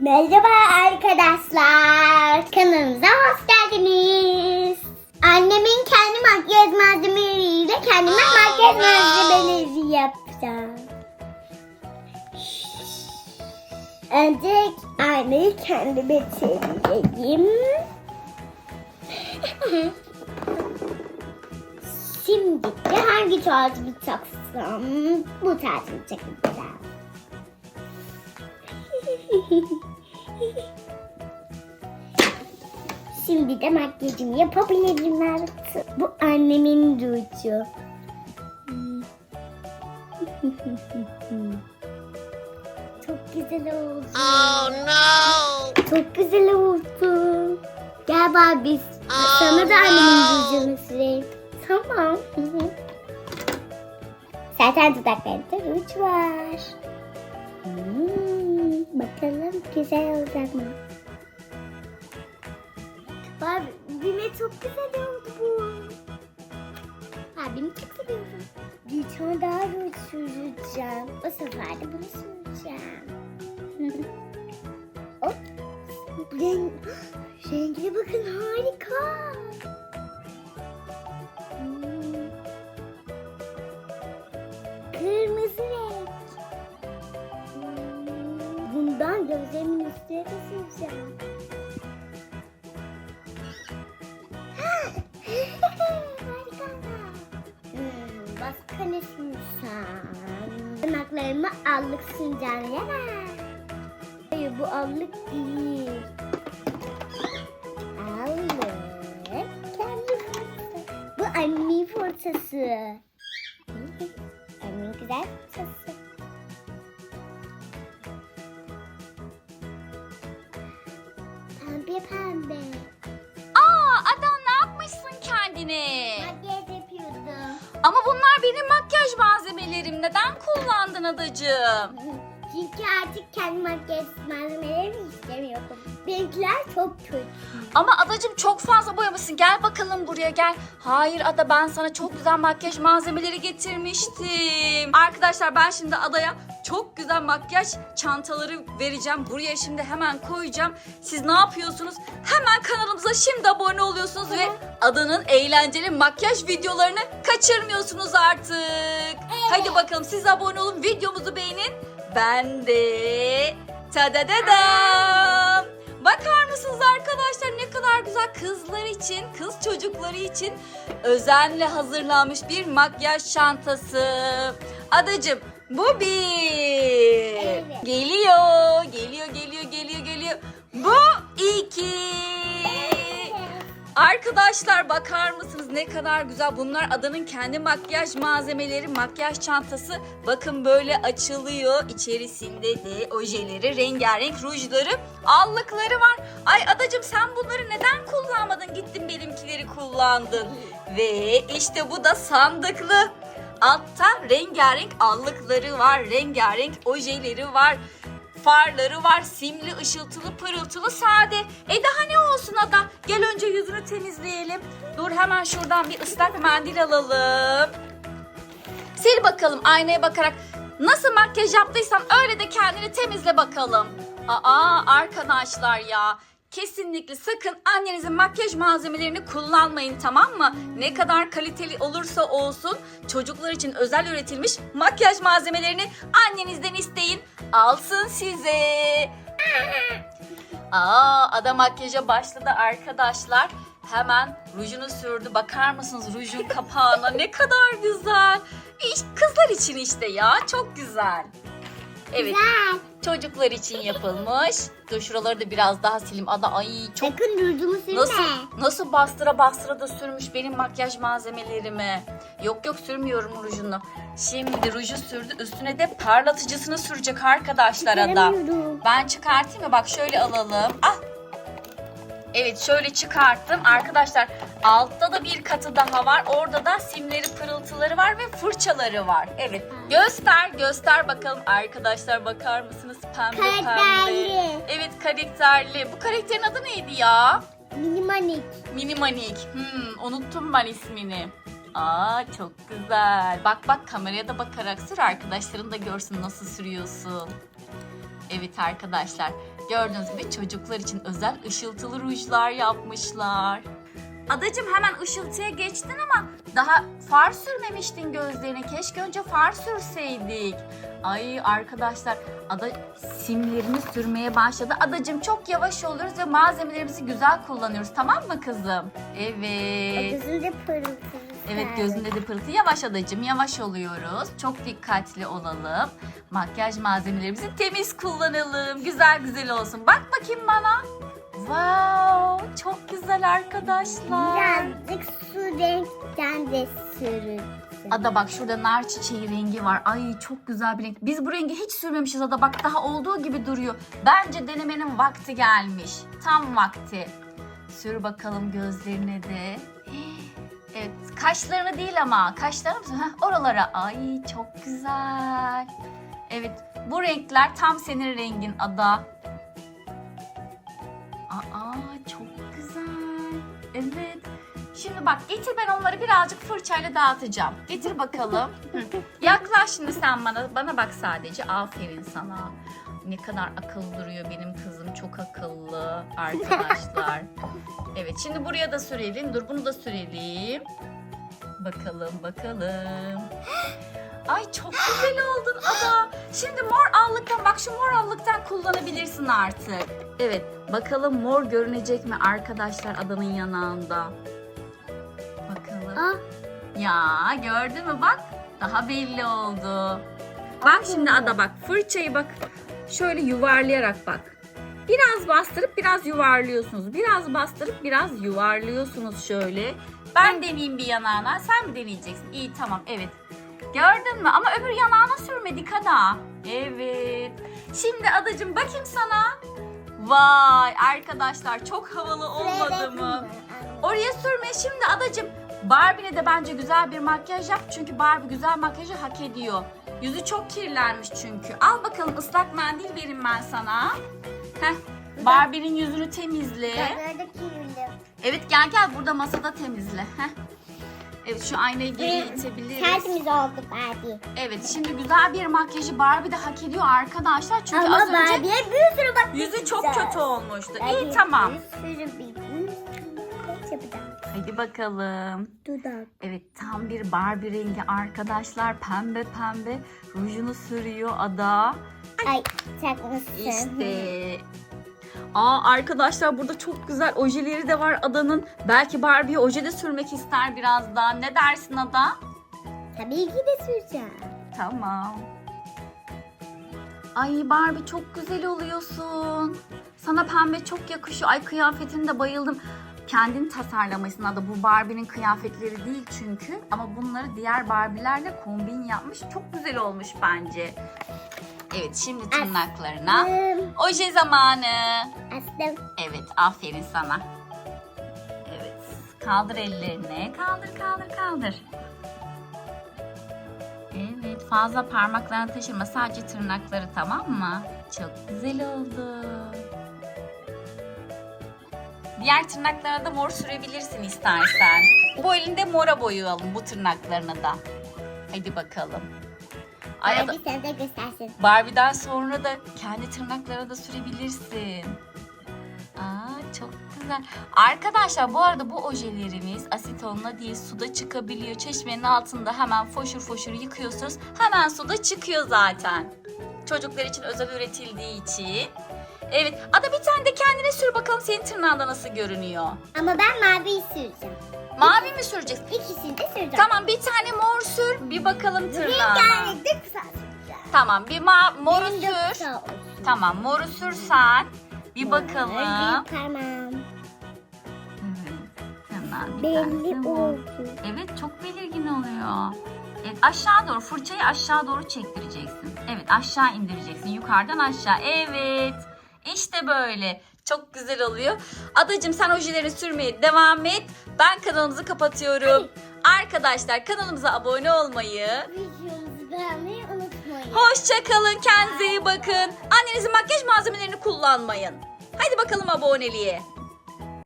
Merhaba arkadaşlar. Kanalımıza hoş geldiniz. Annemin kendi makyaj malzemeleriyle kendime makyaj malzemeleri yapacağım. Önce aynayı kendime çevireyim. Şimdi de hangi tarzı taksam? Bu tarzı takacağım. Şimdi de makyajımı yapabilirim artık. Bu annemin ruju. Çok güzel oldu. Oh no! Çok güzel oldu. Gel bari biz sana da annemin rujunu süreyim. Tamam. Zaten dudaklarında ruj var. Hmm, bakalım güzel olacak mı? Barbie çok güzel oldu bu. Barbie'mi çok seviyorum. Bir tane daha ruj süreceğim. O sefer de bunu süreceğim. Hop. Renk, rengine bakın harika. Allık süreceğim yana. Hayır bu allık değil. Allık. Kendi fırçası. Bu annemin fırçası. Annemin güzel fırçası. Neden kullandın adacığım? Çünkü artık kendi makyaj malzemelerimi istemiyorum. Benimkiler çok kötü. Ama adacığım çok fazla boyamışsın. Gel bakalım buraya gel. Hayır Ada ben sana çok güzel makyaj malzemeleri getirmiştim. Arkadaşlar ben şimdi adaya çok güzel makyaj çantaları vereceğim. Buraya şimdi hemen koyacağım. Siz ne yapıyorsunuz? Hemen kanalımıza şimdi abone oluyorsunuz ve adanın eğlenceli makyaj videolarını kaçırmıyorsunuz artık. Hadi bakalım siz abone olun, videomuzu beğenin. Ben de tadadadam. Bakar mısınız arkadaşlar ne kadar güzel kızlar için, kız çocukları için özenle hazırlanmış bir makyaj çantası. Adacım bu bir. Evet. Geliyor, geliyor, geliyor, geliyor, geliyor. Bu iki. Arkadaşlar bakar mısınız ne kadar güzel. Bunlar adanın kendi makyaj malzemeleri, makyaj çantası. Bakın böyle açılıyor. İçerisinde de ojeleri, rengarenk rujları, allıkları var. Ay adacım sen bunları neden kullanmadın? Gittin benimkileri kullandın. Ve işte bu da sandıklı. Altta rengarenk allıkları var, rengarenk ojeleri var farları var. Simli, ışıltılı, pırıltılı, sade. E daha ne olsun Ada? Gel önce yüzünü temizleyelim. Dur hemen şuradan bir ıslak mendil alalım. Sil bakalım aynaya bakarak. Nasıl makyaj yaptıysan öyle de kendini temizle bakalım. Aa arkadaşlar ya. Kesinlikle sakın annenizin makyaj malzemelerini kullanmayın tamam mı? Ne kadar kaliteli olursa olsun çocuklar için özel üretilmiş makyaj malzemelerini annenizden isteyin. Alsın size. Aa ada makyaja başladı arkadaşlar. Hemen rujunu sürdü. Bakar mısınız rujun kapağına ne kadar güzel. Kızlar için işte ya çok güzel. Evet Güzel. Çocuklar için yapılmış. Dur şuraları da biraz daha silim. Ada ay çok Sakın sürme. Nasıl nasıl bastıra bastıra da sürmüş benim makyaj malzemelerimi. Yok yok sürmüyorum rujunu. Şimdi ruju sürdü. Üstüne de parlatıcısını sürecek arkadaşlar. Çıkaramıyorum. Ben çıkartayım mı? Bak şöyle alalım. Ah. Evet şöyle çıkarttım. Arkadaşlar altta da bir katı daha var. Orada da simleri pırıltıları var ve fırçaları var. Evet göster göster bakalım. Arkadaşlar bakar mısınız? Pembe pembe. Karakterli. Evet karakterli. Bu karakterin adı neydi ya? Minimanik. Mini Manik. Hmm, unuttum ben ismini. Aa çok güzel. Bak bak kameraya da bakarak sür arkadaşların da görsün nasıl sürüyorsun. Evet arkadaşlar gördüğünüz gibi çocuklar için özel ışıltılı rujlar yapmışlar. Adacım hemen ışıltıya geçtin ama daha far sürmemiştin gözlerine. Keşke önce far sürseydik. Ay arkadaşlar ada simlerini sürmeye başladı. Adacım çok yavaş oluyoruz ve malzemelerimizi güzel kullanıyoruz. Tamam mı kızım? Evet. Gözünde pırıltılı. Evet gözünde de pırıltı. Yavaş adacım yavaş oluyoruz. Çok dikkatli olalım. Makyaj malzemelerimizi temiz kullanalım. Güzel güzel olsun. Bak bakayım bana. Wow, çok güzel arkadaşlar. Birazcık su renkten de sürün. Ada bak şurada nar çiçeği rengi var. Ay çok güzel bir renk. Biz bu rengi hiç sürmemişiz Ada. Bak daha olduğu gibi duruyor. Bence denemenin vakti gelmiş. Tam vakti. Sür bakalım gözlerine de. Evet kaşlarını değil ama kaşlarını mı? Heh, oralara. Ay çok güzel. Evet bu renkler tam senin rengin Ada. Aa çok güzel. Evet. Şimdi bak getir ben onları birazcık fırçayla dağıtacağım. Getir bakalım. Yaklaş şimdi sen bana. Bana bak sadece. Aferin sana. Ne kadar akıllı duruyor benim kızım. Çok akıllı arkadaşlar. Evet şimdi buraya da sürelim. Dur bunu da sürelim. Bakalım bakalım. Ay çok güzel oldun Ada. Şimdi mor allıktan bak şu mor allıktan kullanabilirsin artık. Evet bakalım mor görünecek mi arkadaşlar Ada'nın yanağında. Bakalım. Ah Ya gördün mü bak daha belli oldu. Bak şimdi Ada bak fırçayı bak şöyle yuvarlayarak bak. Biraz bastırıp biraz yuvarlıyorsunuz. Biraz bastırıp biraz yuvarlıyorsunuz şöyle. Ben deneyeyim bir yanağına. Sen mi deneyeceksin? İyi tamam evet. Gördün mü? Ama öbür yanağına sürmedik Ada. Evet. Şimdi adacım bakayım sana. Vay arkadaşlar çok havalı olmadı mı? Oraya sürme şimdi adacım. Barbie'ne de bence güzel bir makyaj yap. Çünkü Barbie güzel makyajı hak ediyor. Yüzü çok kirlenmiş çünkü. Al bakalım ıslak mendil vereyim ben sana. Heh. Barbie'nin yüzünü temizle. Nerede kirli? Evet gel gel burada masada temizle. Heh. Evet şu aynayı geri itebiliriz. Tertemiz oldu Barbie. Evet şimdi güzel bir makyajı Barbie de hak ediyor arkadaşlar. Çünkü Ama az önce Barbie'ye bir sürü bak. yüzü çok kötü olmuştu. İyi tamam. Bir sürü bir Yapacağım? Hadi bakalım. Dudak. Evet tam bir Barbie rengi arkadaşlar. Pembe pembe rujunu sürüyor Ada. Ay takmışsın. İşte. Aa arkadaşlar burada çok güzel ojeleri de var Ada'nın. Belki Barbie'ye oje de sürmek ister birazdan. Ne dersin Ada? Tabii ki de süreceğim. Tamam. Ay Barbie çok güzel oluyorsun. Sana pembe çok yakışıyor. Ay kıyafetine de bayıldım. Kendin tasarlamışsın Ada. Bu Barbie'nin kıyafetleri değil çünkü. Ama bunları diğer Barbie'lerle kombin yapmış. Çok güzel olmuş bence. Evet şimdi tırnaklarına. Astım. Oje zamanı. Astım. Evet aferin sana. Evet kaldır ellerini. Kaldır kaldır kaldır. Evet fazla parmaklarını taşırma sadece tırnakları tamam mı? Çok güzel oldu. Diğer tırnaklarına da mor sürebilirsin istersen. Bu elinde mora boyayalım bu tırnaklarına da. Hadi bakalım. Ay, Barbie sen de göstersin. Barbie'den sonra da kendi tırnaklarına da sürebilirsin. Aa çok güzel. Arkadaşlar bu arada bu ojelerimiz asetonla değil suda çıkabiliyor. Çeşmenin altında hemen foşur foşur yıkıyorsunuz. Hemen suda çıkıyor zaten. Çocuklar için özel üretildiği için. Evet. Ada bir tane de kendine sür bakalım senin tırnağında nasıl görünüyor. Ama ben maviyi süreceğim. Mavi mi süreceksin? İkisini de süreceğim. Tamam bir tane mor sür. Bir bakalım tırnağına. Rengarenk de kısa süreceğim. Tamam bir ma- moru Benim sür. Tamam moru sürsen. Bir bakalım. Parmağım. Evet, Tırnağın bir Belli mor. oldu. Evet çok belirgin oluyor. Evet aşağı doğru fırçayı aşağı doğru çektireceksin. Evet aşağı indireceksin yukarıdan aşağı. Evet işte böyle. Çok güzel oluyor. Adacım sen ojeleri sürmeye devam et. Ben kanalımızı kapatıyorum. Arkadaşlar kanalımıza abone olmayı, Videomuzu beğenmeyi unutmayın. hoşça kalın, kendinize iyi bakın. Annenizin makyaj malzemelerini kullanmayın. Hadi bakalım aboneliğe.